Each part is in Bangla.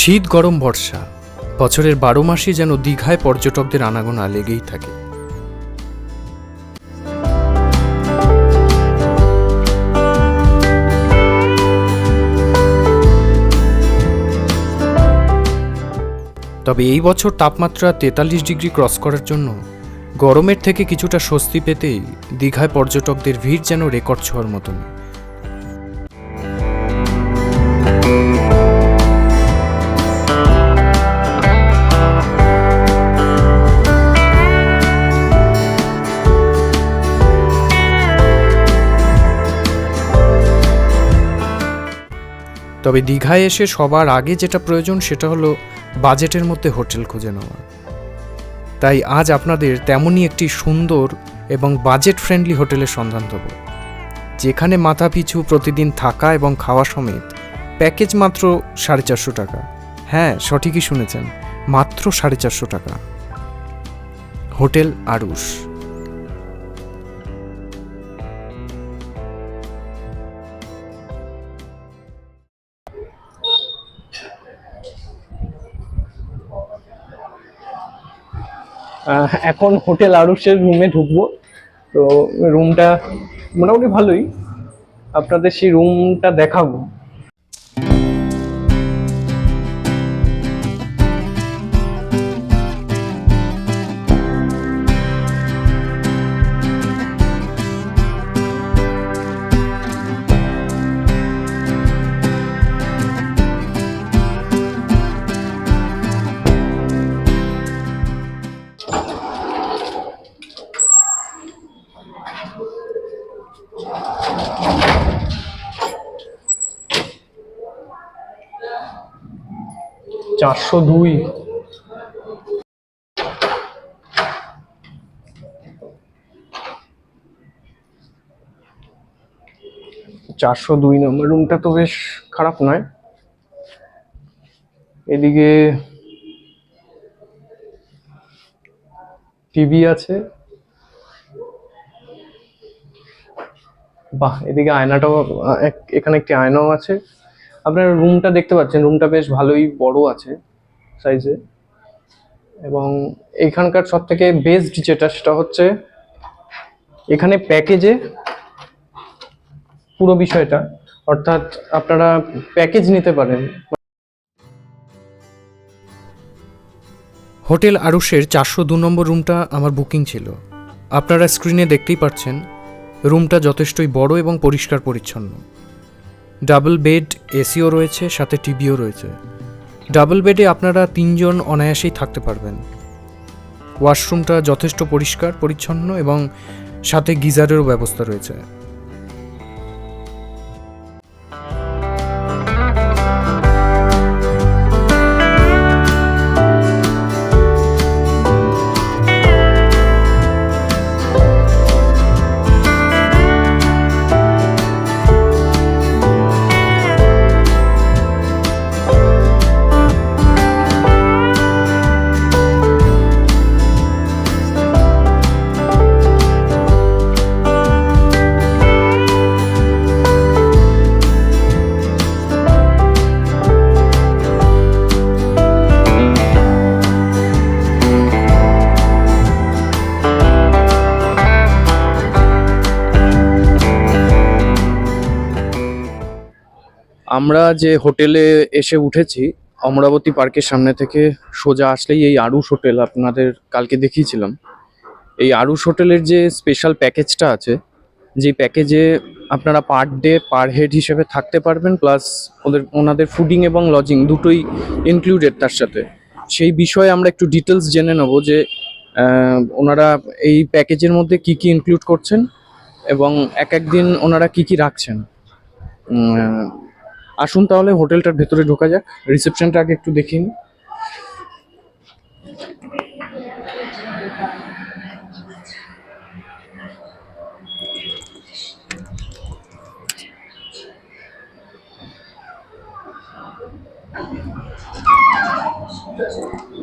শীত গরম বর্ষা। বছরের বারো মাসই যেন দীঘায় পর্যটকদের আনাগোনা লেগেই থাকে। তবে এই বছর তাপমাত্রা তেতাল্লিশ ডিগ্রি ক্রস করার জন্য গরমের থেকে কিছুটা স্বস্তি পেতেই দীঘায় পর্যটকদের ভিড় যেন রেকর্ড ছোঁয়ার মতন তবে দীঘায় এসে সবার আগে যেটা প্রয়োজন সেটা হলো বাজেটের মধ্যে হোটেল খুঁজে নেওয়া। তাই আজ আপনাদের তেমনই একটি সুন্দর এবং বাজেট ফ্রেন্ডলি হোটেলের সন্ধান দেব, যেখানে মাথা পিছু প্রতিদিন থাকা এবং খাওয়া সমেত প্যাকেজ মাত্র সাড়ে চারশো টাকা। হ্যাঁ সঠিকই শুনেছেন, মাত্র সাড়ে চারশো টাকা। হোটেল আরুষ এখন হোটেল আরুষের রুমে ঢুকবো। তো রুমটা মোটামুটি ভালোই। আপনাদের সেই রুমটা দেখাবো। চারশো দুই। চারশো দুই নম্বর রুমটা তো বেশ খারাপ নয়। এদিকে টিভি আছে। বাহ, এদিকে আয়নাটাও এখানে একটি আয়নাও আছে। আপনার রুমটা দেখতে পাচ্ছেন রুমটা বেশ ভালোই বড় আছে সাইজে এবং এখানকার সব থেকে বেস্ট যেটা, সেটা হচ্ছে এখানে প্যাকেজে পুরো বিষয়টা, অর্থাৎ আপনারা প্যাকেজ নিতে পারেন। হোটেল আরুষের চারশো দু নম্বর রুমটা আমার বুকিং ছিল। আপনারা স্ক্রিনে দেখতেই পাচ্ছেন রুমটা যথেষ্টই বড় এবং পরিষ্কার পরিচ্ছন্ন ডাবল বেড এসিও রয়েছে, সাথে টিভিও রয়েছে। ডাবল বেডে আপনারা তিনজন অনায়াসেই থাকতে পারবেন। ওয়াশরুমটা যথেষ্ট পরিষ্কার, পরিচ্ছন্ন এবং সাথে গিজারেরও ব্যবস্থা রয়েছে। আমরা যে হোটেলে এসে উঠেছি, অমরাবতী পার্কের সামনে থেকে সোজা আসলেই এই আরুষ হোটেল আপনাদের কালকে দেখিয়েছিলাম। এই আরুষ হোটেলের যে স্পেশাল প্যাকেজটা আছে যে প্যাকেজে আপনারা পার ডে পার হেড হিসেবে থাকতে পারবেন প্লাস ওদের, ওনাদের ফুডিং এবং লজিং দুটোই ইনক্লুডেড তার সাথে। সেই বিষয়ে আমরা একটু ডিটেলস জেনে নেব যে ওনারা এই প্যাকেজের মধ্যে কি কি ইনক্লুড করছেন এবং এক এক দিন ওনারা কি কি রাখছেন। আসুন তাহলে, হোটেলটার ভেতরে ঢোকা যাক। রিসেপশনটা আগে একটু দেখিন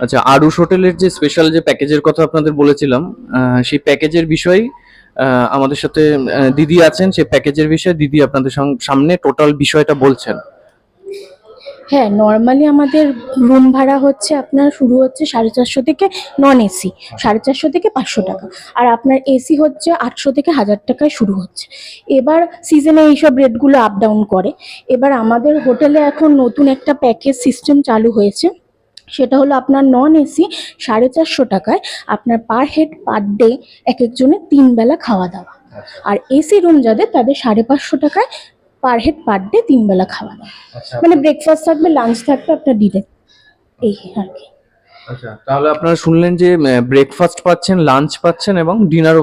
আচ্ছা আরুষ হোটেলের যে স্পেশাল যে প্যাকেজের কথা আপনাদের বলেছিলাম সেই প্যাকেজের বিষয়ে আমাদের সাথে দিদি আছেন সেই প্যাকেজের বিষয়ে দিদি আপনাদের সামনে টোটাল বিষয়টা বলছেন। হ্যাঁ নর্মালি আমাদের রুম ভাড়া হচ্ছে আপনার, শুরু হচ্ছে সাড়ে চারশো থেকে নন এসি সাড়ে চারশো থেকে পাঁচশো টাকা। আর আপনার এসি হচ্ছে আটশো থেকে হাজার টাকায় শুরু হচ্ছে। এবার সিজনে এইসব রেটগুলো আপ ডাউন করে। এবার আমাদের হোটেলে এখন নতুন একটা প্যাকেজ সিস্টেম চালু হয়েছে। সেটা হলো আপনার নন এসি সাড়ে চারশো টাকায় আপনার পার হেড পার ডে এক একজনের তিন বেলা খাওয়া দাওয়া। আর এসি রুম যাদের তাদের সাড়ে পাঁচশো টাকায় পার হেড পার ডে তিন বেলা খাওয়া দাওয়া। আচ্ছা মানে ব্রেকফাস্ট থাকবে লাঞ্চ থাকবে আপনার ডিনার এই আর কি। আচ্ছা তাহলে আপনারা শুনলেন যে ব্রেকফাস্ট পাচ্ছেন লাঞ্চ পাচ্ছেন এবং ডিনারও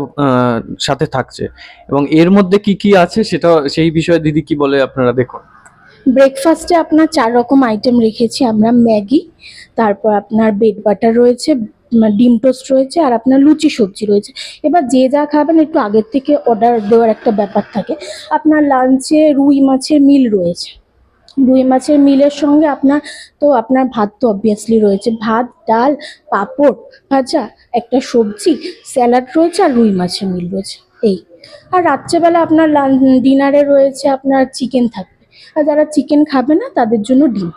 সাথে থাকছে। এবং এর মধ্যে কি কি আছে সেটা সেই বিষয়ে দিদি কি বলে আপনারা দেখুন। ব্রেকফাস্টে আপনার চার রকম আইটেম রেখেছি, আমরা ম্যাগি, তারপর আপনার বেড বাটার রয়েছে ডিম টোস্ট রয়েছে, আর আপনার লুচি সবজি রয়েছে। এবার যে যা খাবেন একটু আগের থেকে অর্ডার দেওয়ার একটা ব্যাপার থাকে। আপনার লাঞ্চে রুই মাছের মিল রয়েছে। রুই মাছের মিলের সঙ্গে আপনার তো আপনার ভাত তো অবভিয়াসলি রয়েছে। ভাত, ডাল, পাঁপড়, ভাজা, একটা সবজি স্যালাড রয়েছে, আর রুই মাছের মিল রয়েছে। এই। আর রাত্রেবেলা আপনার ডিনারে রয়েছে আপনার চিকেন থাকবে। আর যারা চিকেন খাবে না তাদের জন্য ডিম।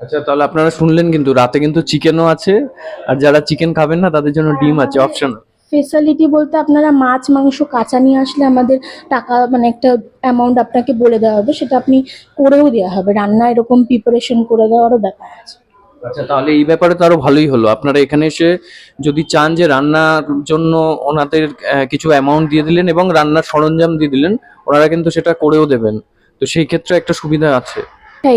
আচ্ছা তাহলে আপনারা শুনলেন কিন্তু রাতে কিন্তু চিকেনও আছে আর যারা চিকেন খাবেন না তাদের জন্য ডিম আছে অপশন ফেসিলিটি বলতে আপনারা মাছ মাংস কাঁচা নিয়ে আসলে আমাদের টাকা মানে একটা অ্যামাউন্ট আপনাকে বলে দেওয়া হবে সেটা আপনি করেও দেওয়া হবে। রান্না এরকম প্রিপারেশন করে দেওয়ারও ব্যাপার আছে। আচ্ছা তাহলে এই ব্যাপারে তো আরও ভালোই হলো। আপনারা এখানে এসে যদি চান যে রান্নার জন্য ওনাদের কিছু অ্যামাউন্ট দিয়ে দিলেন এবং রান্নার সরঞ্জাম দিয়ে দিলেন ওনারা কিন্তু সেটা করেও দেবেন। তো সেই ক্ষেত্রে একটা সুবিধা আছে।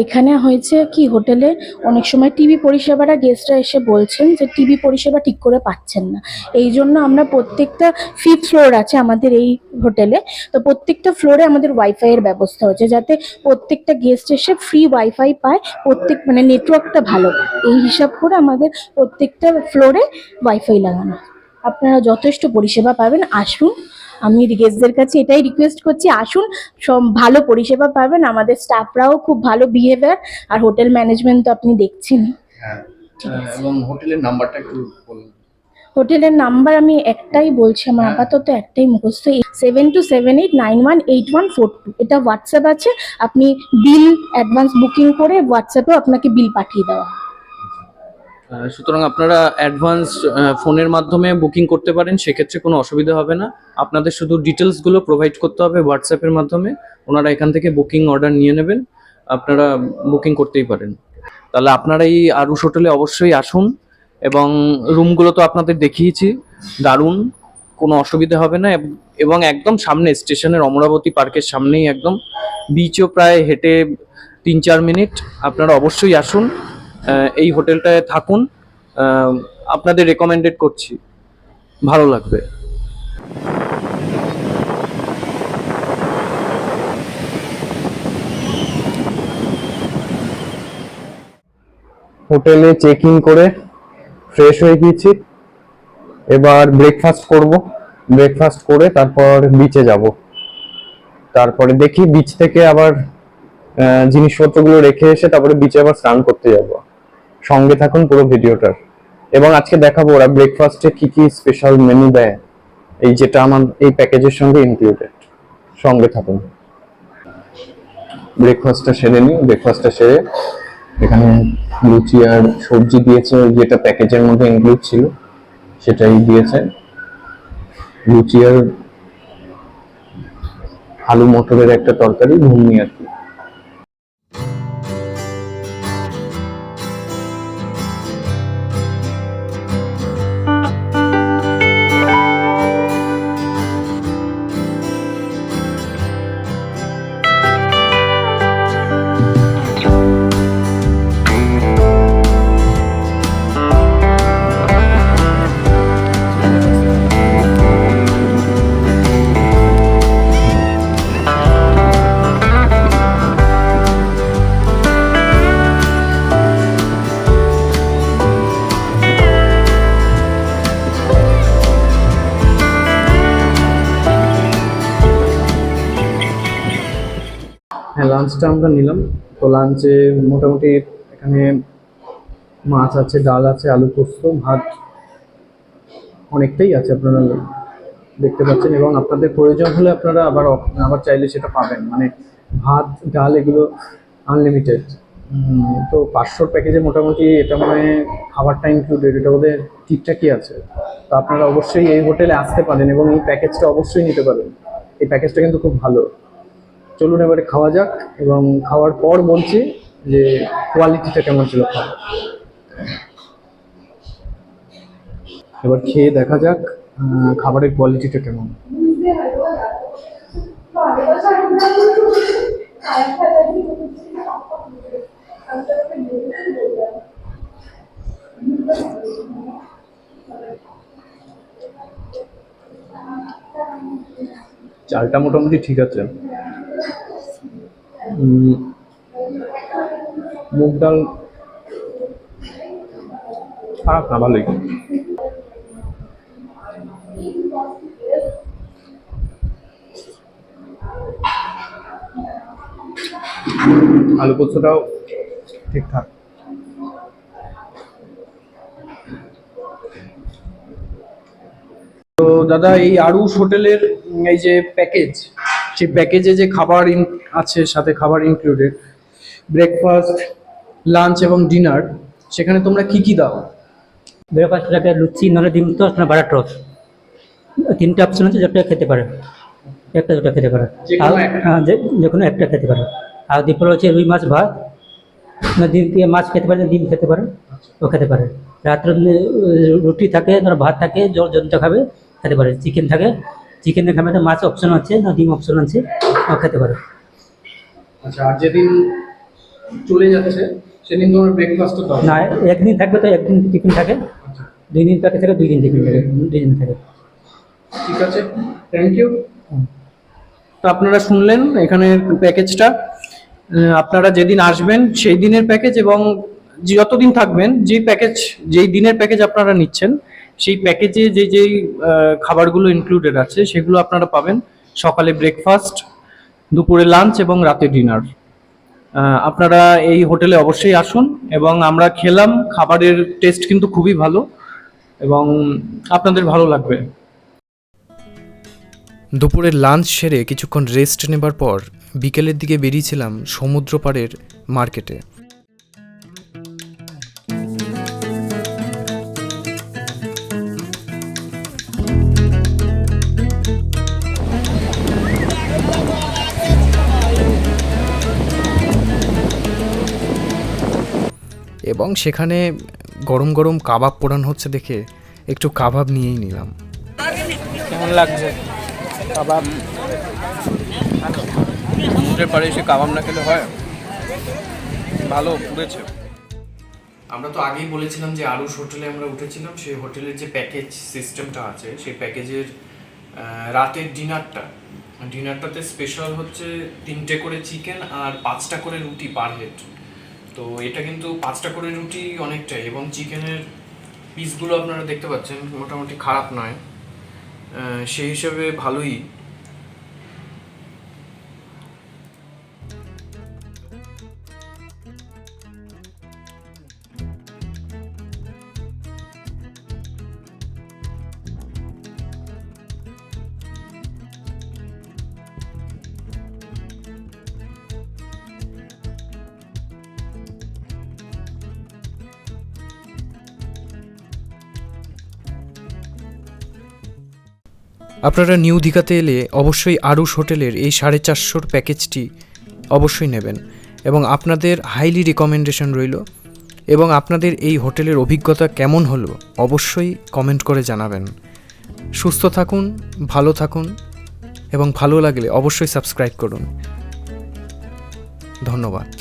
এখানে হয়েছে কি, হোটেলে অনেক সময় টিভি পরিষেবাটা গেস্টরা এসে বলছেন যে টিভি পরিষেবা ঠিক করে পাচ্ছেন না। এই জন্য আমরা প্রত্যেকটা ফিফথ ফ্লোর আছে আমাদের এই হোটেলে, তো প্রত্যেকটা ফ্লোরে আমাদের ওয়াইফাই এর ব্যবস্থা হচ্ছে যাতে প্রত্যেকটা গেস্ট এসে ফ্রি ওয়াইফাই পায়, প্রত্যেক মানে নেটওয়ার্কটা ভালো। এই হিসাব করে আমাদের প্রত্যেকটা ফ্লোরে ওয়াইফাই লাগানো। আপনারা যথেষ্ট পরিষেবা পাবেন, আসুন। আমি গেস্টদের কাছে এটাই রিকোয়েস্ট করছি আসুন সব ভালো পরিষেবা পাবেন। আমাদের স্টাফরাও খুব ভালো বিহেভিয়ার আর হোটেল ম্যানেজমেন্ট তো আপনি দেখছেন ঠিক আছে। এবং হোটেলের নাম্বারটা একটু বলুন। হোটেলের নাম্বার আমি একটাই বলছি আমার আপাতত একটাই মুখস্থ। Seven two seven eight nine one eight one four two এটা হোয়াটসঅ্যাপ আছে আপনি বিল অ্যাডভান্স বুকিং করে হোয়াটসঅ্যাপেও আপনাকে বিল পাঠিয়ে দেওয়া সুতরাং আপনারা অ্যাডভান্স ফোনের মাধ্যমে বুকিং করতে পারেন, সেক্ষেত্রে কোনো অসুবিধা হবে না। আপনাদের শুধু ডিটেলসগুলো প্রোভাইড করতে হবে হোয়াটসঅ্যাপের মাধ্যমে। ওনারা এখান থেকে বুকিং অর্ডার নিয়ে নেবেন। আপনারা বুকিং করতেই পারেন। তাহলে আপনারা এই আরুষ হোটেলে অবশ্যই আসুন এবং রুমগুলো তো আপনাদের দেখিয়েছি। দারুণ, কোনো অসুবিধা হবে না এবং একদম সামনে স্টেশনের অমরাবতী পার্কের সামনেই একদম। বিচও প্রায় হেঁটে তিন চার মিনিট। আপনারা অবশ্যই আসুন। এই হোটেলটায় থাকুন। আপনাদের রেকমেন্ডেড করছি। ভালো লাগবে। হোটেলে চেক ইন করে ফ্রেশ হয়ে গিয়েছি। এবার ব্রেকফাস্ট করব। ব্রেকফাস্ট করে তারপর বিচে যাব। তারপরে দেখি বিচ থেকে আবার জিনিসপত্রগুলো রেখে এসে তারপরে বিচে আবার স্নান করতে যাব। সঙ্গে থাকুন পুরো ভিডিওটার এবং আজকে দেখাবো ওরা ব্রেকফাস্টে কি কি স্পেশাল মেনু দেয়, এই যেটা আমার, এই প্যাকেজের সঙ্গে ইনক্লুডেড সঙ্গে থাকুন। ব্রেকফাস্টটা সেরে নিই ব্রেকফাস্টটা সেরে এখানে লুচি আর সবজি দিয়েছে, যেটা প্যাকেজের মধ্যে ইনক্লুড ছিল, সেটাই দিয়েছে। লুচি আর আলু মটরের একটা তরকারি, ঘুগনি আর কি। লাঞ্চটা আমরা নিলাম। তো লাঞ্চে মোটামুটি এখানে মাছ আছে, ডাল আছে, আলু পোস্ত, ভাত অনেকটাই আছে আপনারা দেখতে পাচ্ছেন। এবং আপনাদের প্রয়োজন হলে আপনারা আবার আবার চাইলে সেটা পাবেন। মানে ভাত, ডাল এগুলো আনলিমিটেড তো পাঁচশোর প্যাকেজে মোটামুটি এটা মানে খাবারটা ইনক্লুডেড এটা ওদের ঠিকঠাকই আছে। তো আপনারা অবশ্যই এই হোটেলে আসতে পারেন এবং এই প্যাকেজটা অবশ্যই নিতে পারেন এই প্যাকেজটা কিন্তু খুব ভালো। চলুন এবারে খাওয়া যাক এবং খাওয়ার পর বলছি যে কোয়ালিটিটা কেমন ছিল খাবার এবার খেয়ে দেখা যাক খাবারের কোয়ালিটিটা কেমন। চালটা মোটামুটি ঠিক আছে। মুগ ডাল খারাপ না ভালোই আলু পোস্তটাও ঠিকঠাক। তো দাদা, এই আরুষ হোটেলের এই যে প্যাকেজ সেই প্যাকেজে যে খাবার ইন- আছে সাথে খাবার ইনক্লুডেড ব্রেকফাস্ট লাঞ্চ এবং ডিনার সেখানে তোমরা কি কি দাও? ব্রেকফাস্টটাকে লুচি নাহলে ডিম টোস্ট না বাটার টোস্ট তিনটে অপশন আছে যেটা খেতে পারে। একটা দুটো খেতে পারে। যে কোনো আর- একটা? হ্যাঁ যে কোনো একটা খেতে পারে। আর দুপুরে হচ্ছে রুই মাছ ভাত। না ডিম দিয়ে মাছ খেতে পারে ডিম খেতে পারে ও খেতে পারে। রাত্রে রুটি থাকে ধর ভাত থাকে জল জলটা খাবে খেতে পারে। চিকেন থাকে চিকেনে খাবে তো মাছ অপশন আছে না ডিম অপশন আছে খেতে পারে। আচ্ছা আর যেদিন চলে যাচ্ছে সেদিন তোমার ব্রেকফাস্টও দাও। না একদিন থাকবে তো একদিন টিফিন থাকে। দুই দিন থাকে থাকে দুই দিন টিফিন থাকে দুই দিন থাকে। ঠিক আছে থ্যাংক ইউ তো আপনারা শুনলেন এখানের প্যাকেজটা আপনারা যেদিন আসবেন সেই দিনের প্যাকেজ এবং যতদিন থাকবেন যেই প্যাকেজ যেই দিনের প্যাকেজ আপনারা নিচ্ছেন সেই প্যাকেজে যে যেই খাবারগুলো ইনক্লুডেড আছে, সেগুলো আপনারা পাবেন সকালে ব্রেকফাস্ট দুপুরে লাঞ্চ এবং রাতে ডিনার আপনারা এই হোটেলে অবশ্যই আসুন এবং আমরা খেলাম, খাবারের টেস্ট কিন্তু খুবই ভালো এবং আপনাদের ভালো লাগবে। দুপুরের লাঞ্চ সেরে কিছুক্ষণ রেস্ট নেবার পর বিকেলের দিকে বেরিয়েছিলাম সমুদ্র পাড়ের মার্কেটে এবং সেখানে গরম গরম কাবাব পোড়ানো হচ্ছে দেখে একটু কাবাব নিয়েই নিলাম। কেমন লাগছে? কাবাব? সমুদ্রের পাড়ে এসে কাবাব না খেলে হয়। ভালো পুড়েছে। আমরা তো আগেই বলেছিলাম যে আরুষ হোটেলে আমরা উঠেছিলাম সেই হোটেলের যে প্যাকেজ সিস্টেমটা আছে সেই প্যাকেজের রাতের ডিনারটা। ডিনারটাতে স্পেশাল হচ্ছে তিনটে করে চিকেন আর পাঁচটা করে রুটি পার হেড তো এটা কিন্তু পাঁচটা করে রুটি অনেকটাই এবং চিকেনের পিসগুলো আপনারা দেখতে পাচ্ছেন, মোটামুটি খারাপ নয়। সেই হিসেবে ভালোই। আপনারা নিউ দীঘাতে এলে অবশ্যই আরুষ হোটেলের এই সাড়ে চারশোর প্যাকেজটি অবশ্যই নেবেন এবং আপনাদের হাইলি রিকমেন্ডেশন রইল এবং আপনাদের এই হোটেলের অভিজ্ঞতা কেমন হলো অবশ্যই কমেন্ট করে জানাবেন। সুস্থ থাকুন, ভালো থাকুন এবং ভালো লাগলে অবশ্যই সাবস্ক্রাইব করুন। ধন্যবাদ।